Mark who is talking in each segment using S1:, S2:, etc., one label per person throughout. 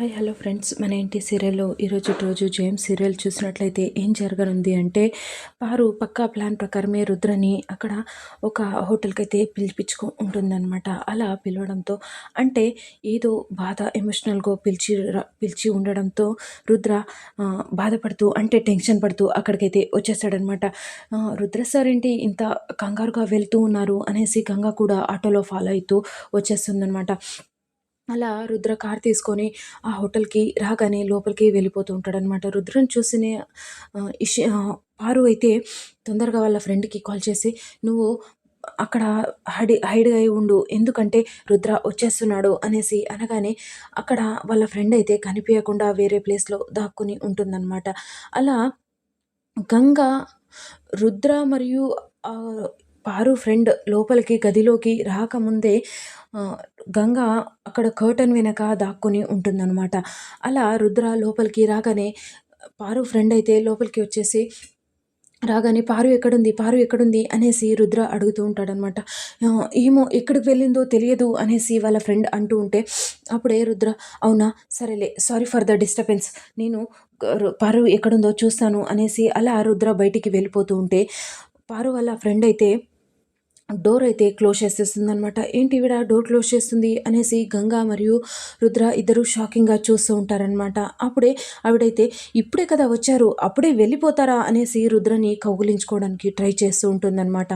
S1: Hi hello friends. మన ఇంటి సీరియల్లో? ఈరోజు రోజు జేమ్స్ సీరియల్ చూసినట్లయితే ఏం జరగనుంది అంటే వారు పక్కా ప్లాన్ ప్రకారమే రుద్రని అక్కడ ఒక హోటల్కి అయితే పిలిపించుకో ఉంటుందన్నమాట. అలా పిలవడంతో అంటే ఏదో బాధ ఎమోషనల్గా పిలిచి పిలిచి ఉండడంతో రుద్ర బాధపడుతూ అంటే టెన్షన్ పడుతూ అక్కడికైతే వచ్చేసాడనమాట రుద్ర సార్ ఏంటి ఇంత కంగారుగా వెళ్తూ ఉన్నారు అనేసి గంగ కూడా ఆటోలో ఫాలో అవుతూ వచ్చేస్తుందనమాట అలా రుద్ర కార్ తీసుకొని ఆ హోటల్‌కి రాగానే లోపలికి వెళ్ళిపోతూ ఉంటాడనమాట. రుద్రని చూసిన ఇష్ పారు అయితే తొందరగా వాళ్ళ ఫ్రెండ్‌కి కాల్ చేసి, "నువ్వు అక్కడ హడి హైడ్ అయి ఉండు. ఎందుకంటే రుద్ర వచ్చేస్తున్నాడు" అనేసి అనగానే అక్కడ వాళ్ళ ఫ్రెండ్ అయితే కనిపించకుండా వేరే ప్లేస్‌లో దాక్కుని ఉంటుందన్నమాట. అలా గంగ, రుద్ర మరియు పారు ఫ్రెండ్ లోపలికి గదిలోకి రాకముందే గంగ అక్కడ కర్టన్ వెనక దాక్కుని ఉంటుందన్నమాట. అలా రుద్ర లోపలికి రాగానే పారు ఫ్రెండ్ అయితే లోపలికి వచ్చేసి రాగానే పారు ఎక్కడుంది? పారు ఎక్కడుంది? అనేసి రుద్ర అడుగుతూ ఉంటాడనమాట ఏమో ఎక్కడికి వెళ్ళిందో తెలియదు అనేసి వాళ్ళ ఫ్రెండ్ అంటూ ఉంటే అప్పుడే రుద్ర అవునా? సరేలే సారీ ఫర్ ద డిస్టర్బెన్స్ నేను పారు ఎక్కడుందో చూస్తాను అనేసి అలా రుద్ర బయటికి వెళ్ళిపోతూ ఉంటే పారు వాళ్ళ ఫ్రెండ్ అయితే డోర్ అయితే క్లోజ్ చేసేస్తుంది అనమాట ఏంటి ఈవిడ డోర్ క్లోజ్ చేస్తుంది అనేసి గంగా మరియు రుద్ర ఇద్దరు షాకింగ్గా చూస్తూ ఉంటారనమాట అప్పుడే ఆవిడైతే ఇప్పుడే కదా వచ్చారు అప్పుడే వెళ్ళిపోతారా? అనేసి రుద్రని కౌగులించుకోవడానికి ట్రై చేస్తూ ఉంటుందన్నమాట.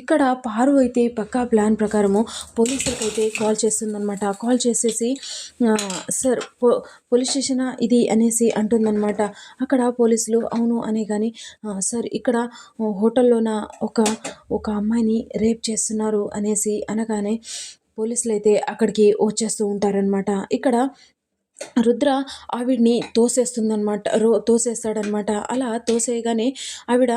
S1: ఇక్కడ పారు అయితే పక్కా ప్లాన్ ప్రకారము పోలీసులకు అయితే కాల్ చేస్తుందనమాట కాల్ చేసేసి సార్ పో పోలీస్ స్టేషన్ ఇది అనేసి అంటుందన్నమాట. అక్కడ పోలీసులు అవును అనే కానీ సార్ ఇక్కడ హోటల్లోన ఒక ఒక అమ్మాయిని రేప్ చేస్తున్నారు అనేసి అనగానే పోలీసులు అయితే అక్కడికి వచ్చేస్తూ ఉంటారనమాట ఇక్కడ రుద్ర ఆవిడ్ని తోసేస్తుందనమాట రో తోసేస్తాడనమాట అలా తోసేయగానే ఆవిడ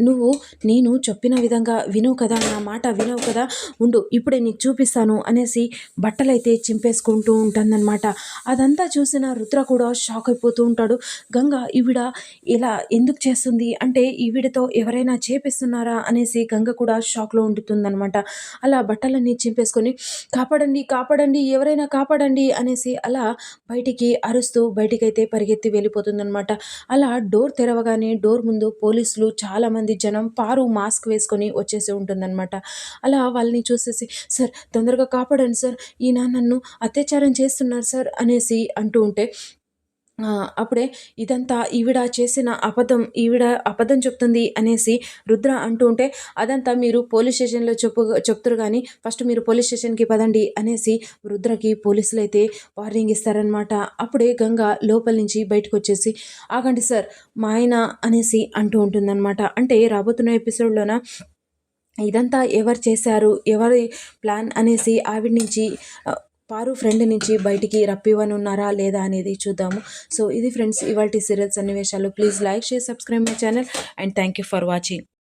S1: నువ్వు నేను చెప్పిన విధంగా వినవు కదా నా మాట వినవు కదా ఉండు ఇప్పుడే నీకు చూపిస్తాను అనేసి బట్టలైతే చింపేసుకుంటూ ఉంటుందన్నమాట. అదంతా చూసిన రుద్ర కూడా షాక్ అయిపోతూ ఉంటాడు. గంగ ఈవిడ ఇలా ఎందుకు చేస్తుంది? అంటే ఈవిడతో ఎవరైనా చేపిస్తున్నారా? అనేసి గంగ కూడా షాక్లో ఉంటుందన్నమాట. అలా బట్టలన్నీ చింపేసుకొని కాపాడండి కాపాడండి ఎవరైనా కాపాడండి అనేసి అలా బయటికి అరుస్తూ బయటికైతే పరిగెత్తి వెళ్ళిపోతుందనమాట అలా డోర్ తెరవగానే డోర్ ముందు పోలీసులు చాలామంది జనం పారు మాస్క్ వేసుకొని వచ్చేసి ఉంటుందన్నమాట. అలా వాళ్ళని చూసేసి సార్ తొందరగా కాపాడండి సార్. ఈయన నన్ను అత్యాచారం చేస్తున్నారు సార్ అనేసి అంటూ ఉంటే అప్పుడే ఇదంతా ఈవిడ చేసిన అబద్ధం ఈవిడ అబద్ధం చెప్తుంది అనేసి రుద్ర అంటూ ఉంటే అదంతా మీరు పోలీస్ స్టేషన్లో చెప్పు చెప్తారు కానీ ఫస్ట్ మీరు పోలీస్ స్టేషన్కి పదండి అనేసి రుద్రకి పోలీసులు అయితే వార్నింగ్ ఇస్తారనమాట అప్పుడే గంగ లోపల నుంచి బయటకు వచ్చేసి ఆగండి సార్ మా ఆయన అనేసి అంటూ ఉంటుందన్నమాట. అంటే రాబోతున్న ఎపిసోడ్లోన ఇదంతా ఎవరు చేశారు ఎవరి ప్లాన్ అనేసి ఆవిడ నుంచి పారు ఫ్రెండ్ నుంచి బయటికి రప్పివ్వనున్నారా లేదా అనేది చూద్దాము. సో ఇది ఫ్రెండ్స్ ఇవాళ సీరియల్స్ సన్నివేశాలు please like share subscribe my channel and thank you for watching.